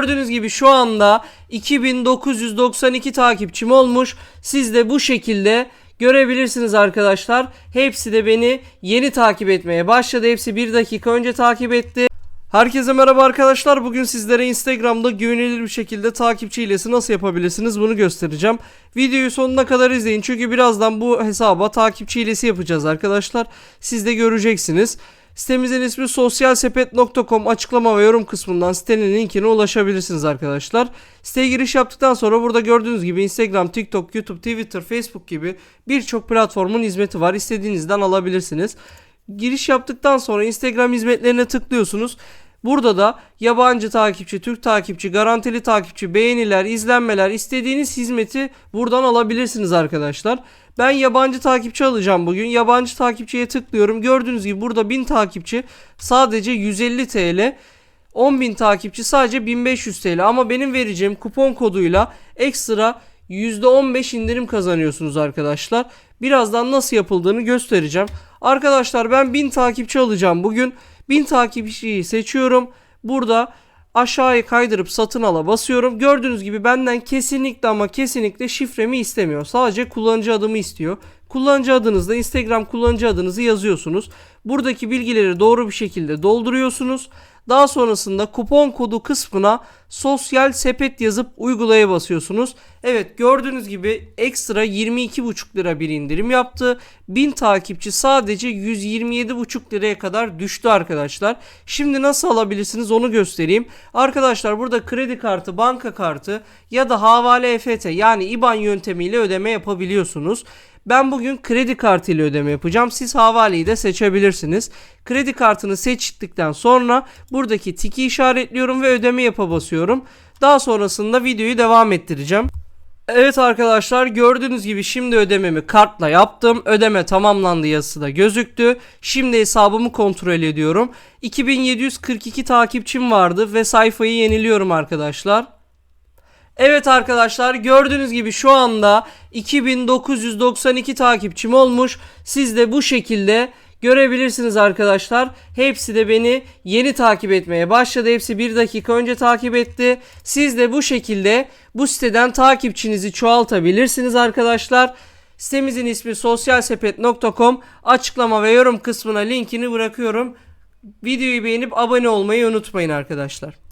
Gördüğünüz gibi şu anda 2992 takipçim olmuş. Siz de bu şekilde görebilirsiniz arkadaşlar. Hepsi de beni yeni takip etmeye başladı. Hepsi bir dakika önce takip etti. Herkese merhaba arkadaşlar. Bugün sizlere Instagram'da güvenilir bir şekilde takipçi hilesi nasıl yapabilirsiniz bunu göstereceğim. Videoyu sonuna kadar izleyin çünkü birazdan bu hesaba takipçi hilesi yapacağız arkadaşlar. Siz de göreceksiniz. Sitemizin ismi sosyalsepet.com açıklama ve yorum kısmından sitenin linkine ulaşabilirsiniz arkadaşlar. Siteye giriş yaptıktan sonra burada gördüğünüz gibi Instagram, TikTok, YouTube, Twitter, Facebook gibi birçok platformun hizmeti var. İstediğinizden alabilirsiniz. Giriş yaptıktan sonra Instagram hizmetlerine tıklıyorsunuz. Burada da yabancı takipçi, Türk takipçi, garantili takipçi, beğeniler, izlenmeler istediğiniz hizmeti buradan alabilirsiniz arkadaşlar. Ben yabancı takipçi alacağım bugün. Yabancı takipçiye tıklıyorum. Gördüğünüz gibi burada 1000 takipçi sadece 150 TL. 10.000 takipçi sadece 1500 TL ama benim vereceğim kupon koduyla ekstra %15 indirim kazanıyorsunuz arkadaşlar. Birazdan nasıl yapıldığını göstereceğim. Arkadaşlar ben 1000 takipçi alacağım bugün. 1000 takipçiyi seçiyorum. Burada aşağıya kaydırıp satın ala basıyorum. Gördüğünüz gibi benden kesinlikle ama kesinlikle şifremi istemiyor. Sadece kullanıcı adımı istiyor. Kullanıcı adınızda Instagram kullanıcı adınızı yazıyorsunuz. Buradaki bilgileri doğru bir şekilde dolduruyorsunuz. Daha sonrasında kupon kodu kısmına sosyal sepet yazıp uygulaya basıyorsunuz. Evet gördüğünüz gibi ekstra 22,5 lira bir indirim yaptı. 1000 takipçi sadece 127,5 liraya kadar düştü arkadaşlar. Şimdi nasıl alabilirsiniz onu göstereyim. Arkadaşlar burada kredi kartı, banka kartı ya da havale EFT yani IBAN yöntemiyle ödeme yapabiliyorsunuz. Ben bugün kredi kartı ile ödeme yapacağım. Siz havaleyi de seçebilirsiniz. Kredi kartını seçtikten sonra buradaki tiki işaretliyorum ve ödeme yapa basıyorum. Daha sonrasında videoyu devam ettireceğim. Evet arkadaşlar gördüğünüz gibi şimdi ödememi kartla yaptım. Ödeme tamamlandı yazısı da gözüktü. Şimdi hesabımı kontrol ediyorum. 2742 takipçim vardı ve sayfayı yeniliyorum arkadaşlar. Evet arkadaşlar gördüğünüz gibi şu anda 2992 takipçim olmuş. Siz de bu şekilde görebilirsiniz arkadaşlar. Hepsi de beni yeni takip etmeye başladı. Hepsi bir dakika önce takip etti. Siz de bu şekilde bu siteden takipçinizi çoğaltabilirsiniz arkadaşlar. Sitemizin ismi sosyalsepet.com açıklama ve yorum kısmına linkini bırakıyorum. Videoyu beğenip abone olmayı unutmayın arkadaşlar.